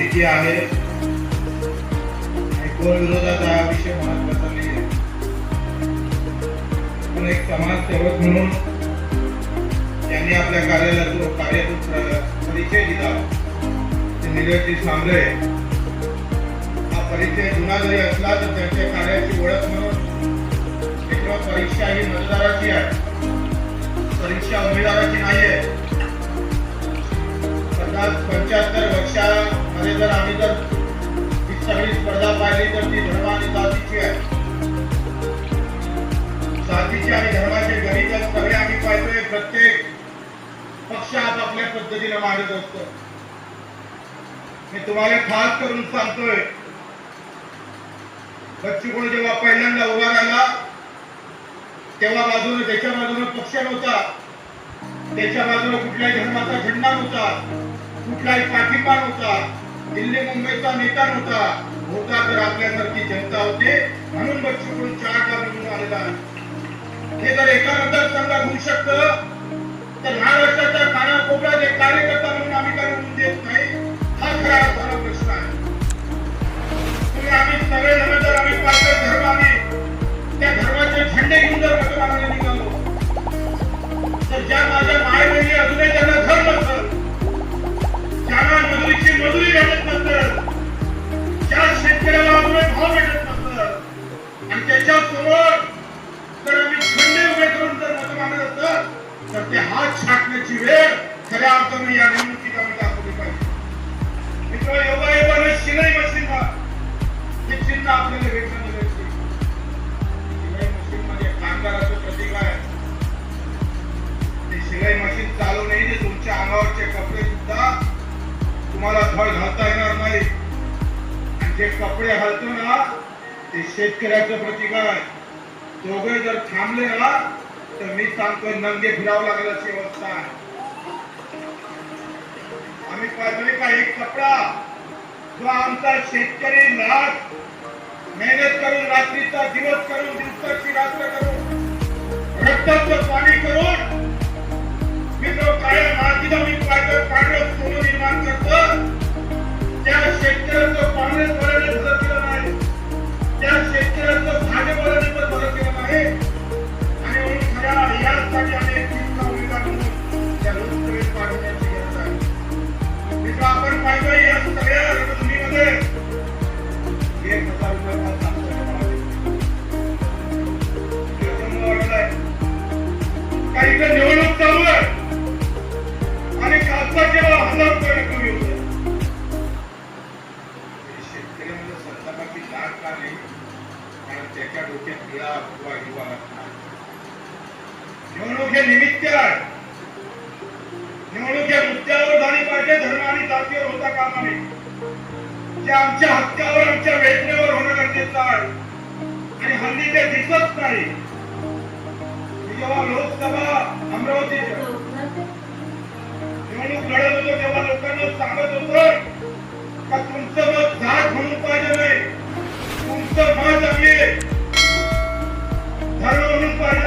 स्थिती आहे. आणि विरोधात हा विषय महत्त्वाचा नाही आहे. पण एक समाजसेवक म्हणून त्यांनी आपल्या कार्याला जो कार्यातून परिचय दिला ते निरजी सांबरे. हा परिचय जुना जरी असला तर त्यांच्या कार्याची ओळख म्हणून एकूण परीक्षा ही मतदाराची आहे. परीक्षा उमेदवाराची नाही आहे पद्धतीने मागे असत. मी तुम्हाला खास करून सांगतोय. बच्चूकोण जेव्हा पहिल्यांदा उभा राहिला तेव्हा बाजूने त्याच्या बाजूने पक्ष नव्हता. त्याच्या बाजूने कुठल्याही धर्माचा झेंडा नव्हता. कुठलाही पाठिंबा नव्हता. दिल्ली मुंबईचा नेता नव्हता. होता तर आपल्यासारखी जनता होते. म्हणून बच्चूकडून चार म्हणून आलेला हे जर एका मतदारसंघात होऊ शकतं तर ह्या वर्षाचा कानाकोपऱ्यात एक कार्यकर्ता म्हणून आम्ही करून देत नाही हा खरा खरा प्रश्न आहे. आम्ही सगळे जण तर आम्ही पाच धर्म आम्ही त्या धर्माचे झेंडे जे कपडे हलतो ना ते शेतकऱ्याचं प्रतीक आहे. दोघे जर थांबले ना तर मी सांगतो नंगे फिरावं लागल्याची अवस्था आहे. आम्ही पाहिजे का एक कपडा जो आमचा शेतकरी लाख मेहनत करून रात्रीचा दिवस करून दिवसाची रात्र करून रक्ताचं पाणी करून मित्र काय माझी मार्गीला मी पाहिजे पांढरं सोनं निर्माण करतो. त्या शेतकऱ्यांचं पांढरे पडायला बरं केलं नाही त्या शेतकऱ्याचं भाजपवाल्याने पण मदत केलं नाही. आणि म्हणून खऱ्या यासाठी आम्ही एक चिंता उमेदवार म्हणून त्या लोकसभेत पाठवण्याची गरज आहे. मित्र आपण पाहिजे या सगळ्या म्हणजे आमच्या हक्कावर आमच्या वेदनेवर होणं गरजेचं आहे. आणि हल्ली ते दिसत नाही. जेव्हा लोकसभा अमरावती निवडणूक लढत होतो तेव्हा लोकांना सांगत होतो का तुमचं मत झाड म्हणून पाहिजे नाही. तुमचं मत आम्ही धर्म म्हणून पाहिजे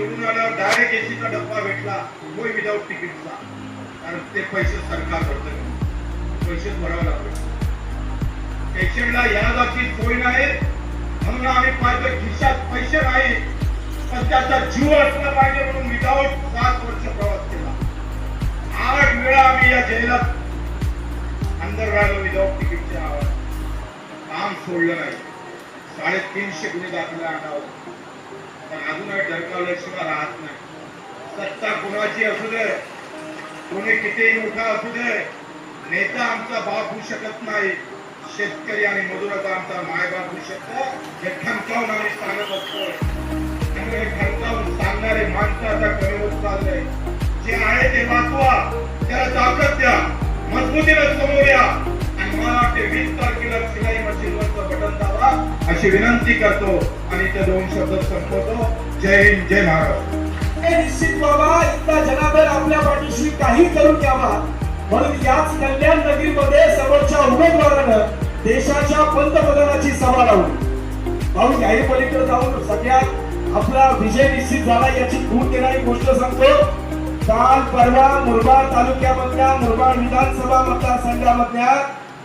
निवडून आल्यावर डायरेक्ट एसीचा डब्बा भेटला तोही विदाऊट तिकीटचा कारण ते पैसे सरकार भरत पैसेच भरावे लागले पेशंटला यादाची सोय नाही. म्हणून आम्ही पाहिजे खिशात पैसे नाही. पण त्याचा जीव असला पाहिजे म्हणून विदाऊट सात वर्ष प्रवास केला. आठ वेळा आम्ही या जेलात अंदर राहिलो विदाऊट तिकीटच्या आवाज काम सोडलं नाही. साडेतीनशे गुन्हे दाखल आणावं पण अजूनही डरकावल्याशिवाय राहत नाही. सत्ता कोणाची असू दे कोणी कितीही मोठा असू दे नेता आमचा बाप होऊ शकत नाही शेतकरी आणि मजुराचा आमचा मायबाप होऊ शकतो हे ठणकावून आम्ही सांगत असतो. त्यामुळे हे ठणकावून सांगणारे माणसं आता कमी होत चाललंय जे आहे ते वाचवा त्याला ताकद द्या मजबूतीनं समोर या. आणि ते वीस तारखेला शिलाई मशीनवरचं बटन दाबा. अशी विनंती करतो आणि त्या दोन शब्द संपवतो. जय हिंद जय महाराष्ट्र. निश्चित बाबा इतका जनार्दन आपल्या पाठीशी काही करून द्यावा म्हणून याच कल्याण नगरीमध्ये समोरच्या उमेदवारानं देशाच्या पंतप्रधानाची सभा लावली भाऊ याही पलीकडे जाऊन सगळ्यात आपला विजय निश्चित झाला याची खूप देणारी गोष्ट सांगतो. काल परवा मुरबाड तालुक्यामधल्या मुरबाड विधानसभा मतदारसंघामधल्या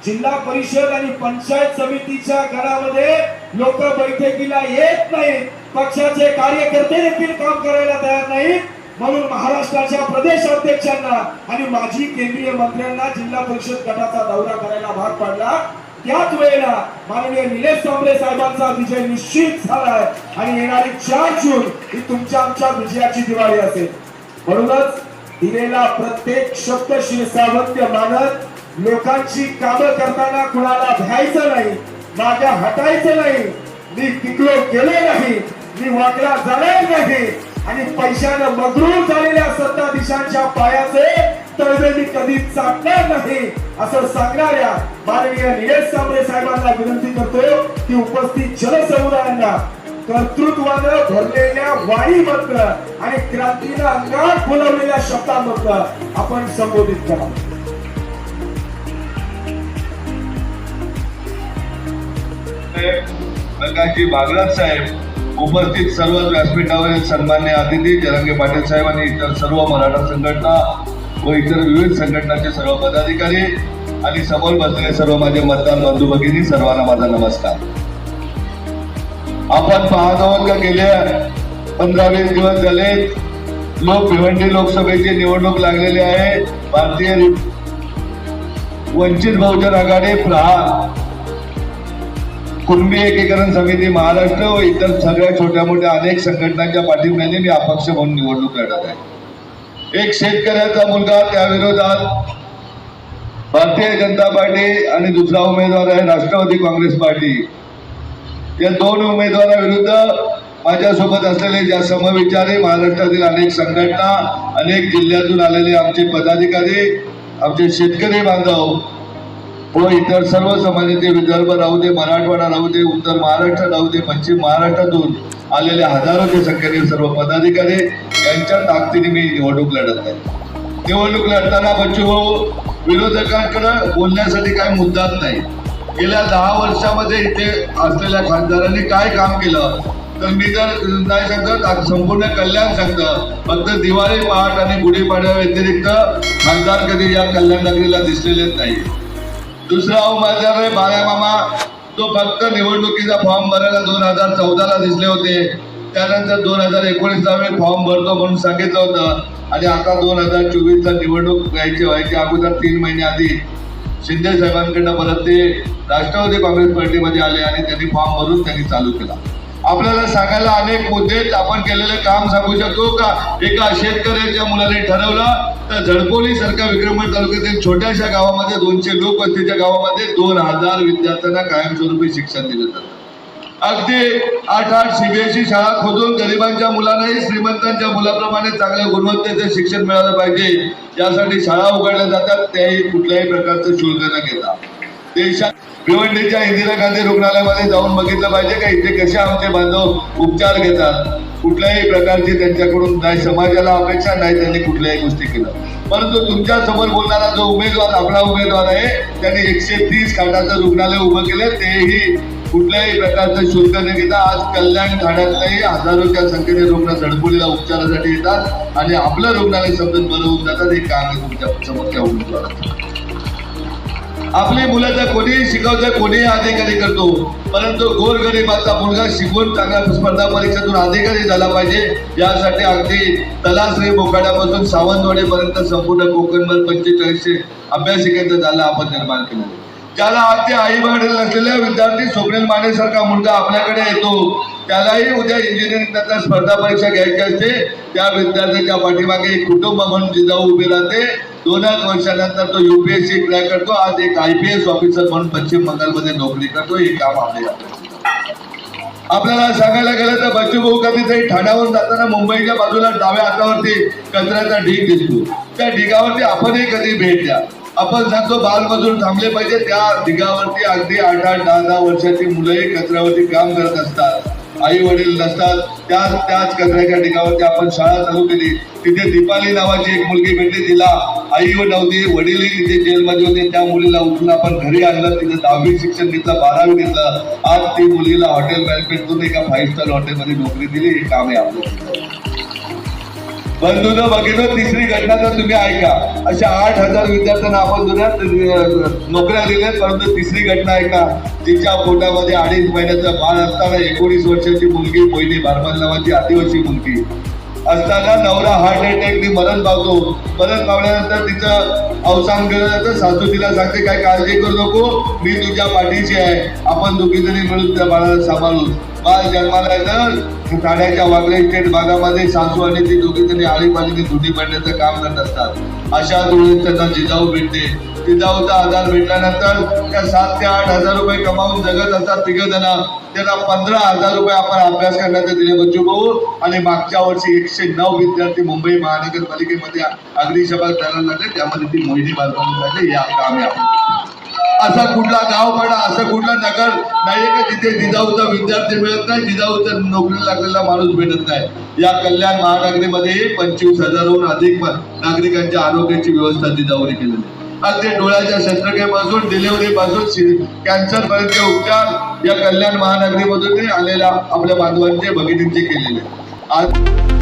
जिल्हा परिषद आणि पंचायत समितीच्या घरामध्ये लोक बैठकीला येत नाहीत. पक्षाचे कार्यकर्ते देखील काम करायला तयार नाहीत. म्हणून महाराष्ट्राच्या प्रदेश अध्यक्षांना आणि माजी केंद्रीय मंत्र्यांना जिल्हा परिषद गटाचा दौरा करायला भाग पडला. त्याच वेळेला माननीय निलेश कांबळे साहेबांचा विजय निश्चित झालाय आणि येणारी चार जून ही तुमच्या आमच्या विजयाची दिवाळी असेल. म्हणूनच दिलेला प्रत्येक शब्द शिरसावत्य मानत लोकांची कामं करताना कुणाला भ्यायचं नाही माझ्या हटायचं नाही मी टिकलो गेलो नाही मी वागला जाणार नाही आणि पैशानं मगरूर झालेल्या सत्ताधीशांच्या पायाचे तळवे मी कधीच चाटणार नाही असं सांगणाऱ्या माननीय निलेश कांबळे साहेबांना विनंती करतो की उपस्थित जनसमुदायांना कर्तृत्वानं भरलेल्या वाणीमधनं आणि क्रांतीला अंगात फुलवलेल्या शब्दांमधनं आपण संबोधित करा. प्रकाशजी बागलात साहेब उपस्थित सर्व व्यासपीठावरील सन्मान्य अतिथी जरांगे पाटील साहेब आणि इतर सर्व मराठा संघटना व इतर विविध संघटनांचे सर्व पदाधिकारी आणि समोर बसलेले सर्व माझे मतदार बंधू भगिनी सर्वांना माझा नमस्कार. आपण पाहत आहोत का गेल्या पंधरा वीस दिवस झाले लोक भिवंडी लोकसभेची निवडणूक लागलेली आहे. भारतीय वंचित बहुजन आघाडी प्रहार कुणबी एकीकरण समिती महाराष्ट्र व इतर सगळ्या छोट्या मोठ्या अनेक संघटनांच्या पाठिंब्याने मी अपक्ष म्हणून निवडणूक लढत आहे. एक शेतकऱ्याचा मुलगा त्या विरोधात भारतीय जनता पार्टी आणि दुसरा उमेदवार आहे राष्ट्रवादी काँग्रेस पार्टी. या दोन उमेदवाराविरुद्ध माझ्यासोबत असलेले ज्या समविचारी महाराष्ट्रातील अनेक संघटना अनेक जिल्ह्यातून आलेले आमचे पदाधिकारी आमचे शेतकरी बांधव व इतर सर्व समाजाचे विदर्भ राहू दे मराठवाडा राहू दे उत्तर महाराष्ट्र राहू दे पश्चिम महाराष्ट्रातून आलेले हजारोच्या संख्येने सर्व पदाधिकारी यांच्या ताकदीने मी निवडणूक लढत आहे. निवडणूक लढताना बच्चू भाऊ विरोधकांकडे बोलण्यासाठी काही मुद्दाच नाही. गेल्या दहा वर्षामध्ये इथे असलेल्या खासदारांनी काय काम केलं? तर मी तर नाही सांगत संपूर्ण कल्याण सांगतं. फक्त दिवाळी पहाट आणि गुढीपाडव्या व्यतिरिक्त खासदार कधी या कल्याण नगरीला दिसलेलेच नाही. दुसरा उमेदवार आहे बाळ्या मामा तो फक्त निवडणुकीचा फॉर्म भरायला दोन हजार चौदाला दिसले होते. त्यानंतर दोन हजार एकोणीसला मी फॉर्म भरतो म्हणून सांगितलं होतं. आणि आता दोन हजार चोवीसला निवडणूक व्हायची व्हायची अगोदर तीन महिने आधी शिंदे साहेबांकडनं परत ते राष्ट्रवादी काँग्रेस पार्टीमध्ये आले आणि त्यांनी फॉर्म भरून त्यांनी चालू केला. आपल्याला सांगायला अनेक मुद्दे आपण केलेलं काम सांगू शकतो का? एका शेतकऱ्याच्या मुलाने ठरवलं तर झडपोली सारख्या विक्रमगड तालुक्यातील छोट्याशा गावामध्ये दोनशे लोकवस्तीच्या गावामध्ये दोन हजार विद्यार्थ्यांना कायमस्वरूपी शिक्षण दिलं जातं. अगदी आठ आठ सीबीएसई शाळा खोदून गरिबांच्या मुलांनाही श्रीमंतांच्या मुलाप्रमाणे चांगल्या गुणवत्तेचं शिक्षण मिळालं पाहिजे. यासाठी शाळा उघडल्या जातात त्याही कुठल्याही प्रकारचं शुल्क न घेता. देशात भिवंडीच्या इंदिरा गांधी रुग्णालयामध्ये जाऊन बघितलं पाहिजे का इथे कसे आमचे बांधव उपचार घेतात? कुठल्याही प्रकारची त्यांच्याकडून नाही समाजाला अपेक्षा नाही त्यांनी कुठल्याही गोष्टी केलं परंतु तुमच्यासमोर बोलणारा जो उमेदवार आपला उमेदवार आहे त्यांनी एकशे तीस खाटाचं रुग्णालय उभं केलं. तेही कुठल्याही प्रकारचं शुल्क न घेता आज कल्याण ठाण्यातल्याही हजारोच्या संख्येने रुग्ण झडपुलीला उपचारासाठी येतात आणि आपलं रुग्णालय समजून बरं होऊन जातात हे काम आहे तुमच्या समोरच्या उमेदवाराचं. आपली मुलं तर कोणीही शिकवतं कोणीही अधिकारी करतो परंतु गोरगरिबाचा मुलगा शिकून चांगल्या स्पर्धा परीक्षेतून अधिकारी झाला पाहिजे यासाठी अगदी तलाश्री बोकाड्यापासून सावंतवाडीपर्यंत संपूर्ण कोकणभर पंचेचाळीसशे अभ्यासिकेचं झालं आपण निर्माण केलं. ज्याला अगदी आई वडील नसलेल्या विद्यार्थी स्वप्नील मानेसारखा मुलगा आपल्याकडे येतो त्यालाही उद्या इंजिनिअरिंग स्पर्धा परीक्षा घ्यायची असते. त्या विद्यार्थ्याच्या पाठीमागे एक कुटुंब म्हणून जिजाऊ उभे राहते. दोनच वर्षानंतर तो युपीएससी क्रॅक करतो. आज एक आय पी एस ऑफिसर म्हणून पश्चिम बंगालमध्ये नोकरी करतो. हे काम आपले आपल्याला सांगायला गेलं तर बच्चू भाऊ कधीतरी ठाण्यावरून जाताना मुंबईच्या बाजूला डाव्या हातावरती कचऱ्याचा ढीग दिसतो. त्या ढिगावरती आपणही कधी भेट द्या. आपण सांगतो बालमजूर थांबले पाहिजे. त्या ढिगावरती अगदी आठ आठ दहा दहा वर्षाची मुलंही कचऱ्यावरती काम करत असतात. आई वडील नसतात त्याच त्याच कचऱ्याच्या ठिकाणावरती आपण शाळा चालू केली. तिथे दीपाली नावाची एक मुलगी भेटली तिला आई व नव्हती वडीलही तिथे जेलमध्ये होते. त्या मुलीला उठून आपण घरी आणलं तिथे दहावी शिक्षण घेतलं बारावी घेतलं. आज ती मुलीला हॉटेल मॅनेजमेंटतून एका फाईव्ह स्टार हॉटेलमध्ये नोकरी दिली हे काम आहे आपलं. बंधून बघितलं तिसरी घटना तर तुम्ही ऐका. अशा आठ हजार विद्यार्थ्यांना आपण जुन्या नोकऱ्या दिल्या परंतु तिसरी घटना ऐका. तिच्या पोटामध्ये अडीच महिन्याचा बाळ असताना एकोणीस वर्षाची मुलगी पहिली भारमल नावाची आदिवासी मुलगी. असताना नवरा हार्ट अटॅकने मरण पावतो. मरण पावल्यानंतर तिचं अवसान केलं जातं सासू तिला सांगते काय काळजी करू नको मी तुझ्या पाठीशी आहे. आपण दोघी जणी मिळून त्या बाळाला सांभाळू. बाळ जन्माला येतं ठाण्याच्या वागळे स्टेट भागामध्ये सासू आणि ती दोघी जणी आळीपालीने धुनी पडण्याचं काम करत असतात. अशा वेळेस त्यांना जिजाऊ भेटते जिजाऊचा आधार भेटल्यानंतर त्या सात ते आठ हजार रुपये कमावून जगत असतात तिघं त्याला पंधरा हजार रुपये आपण अभ्यास करण्याचे दिले बच्चू भाऊ. आणि मागच्या वर्षी एकशे नऊ विद्यार्थी मुंबई महानगरपालिकेमध्ये अग्निशमन करायला लागले त्यामध्ये ती मोहिनी बांधकाम या कामे आपण असा कुठला गाव पडा असं कुठला नगर नाहीये का जिथे जिजाऊचा विद्यार्थी मिळत नाही जिजाऊचा नोकरी लागलेला माणूस भेटत नाही. या कल्याण महानगरीमध्ये पंचवीस हजारहून अधिक नागरिकांच्या आरोग्याची व्यवस्था जिजाऊने केलेली आहे. अगदी डोळ्याच्या शस्त्रक्रियेपासून डिलिव्हरी पासून कॅन्सर पर्यंत उपचार या कल्याण महानगरीमधून आलेल्या आपल्या बांधवांचे भगिनींचे केलेले. आज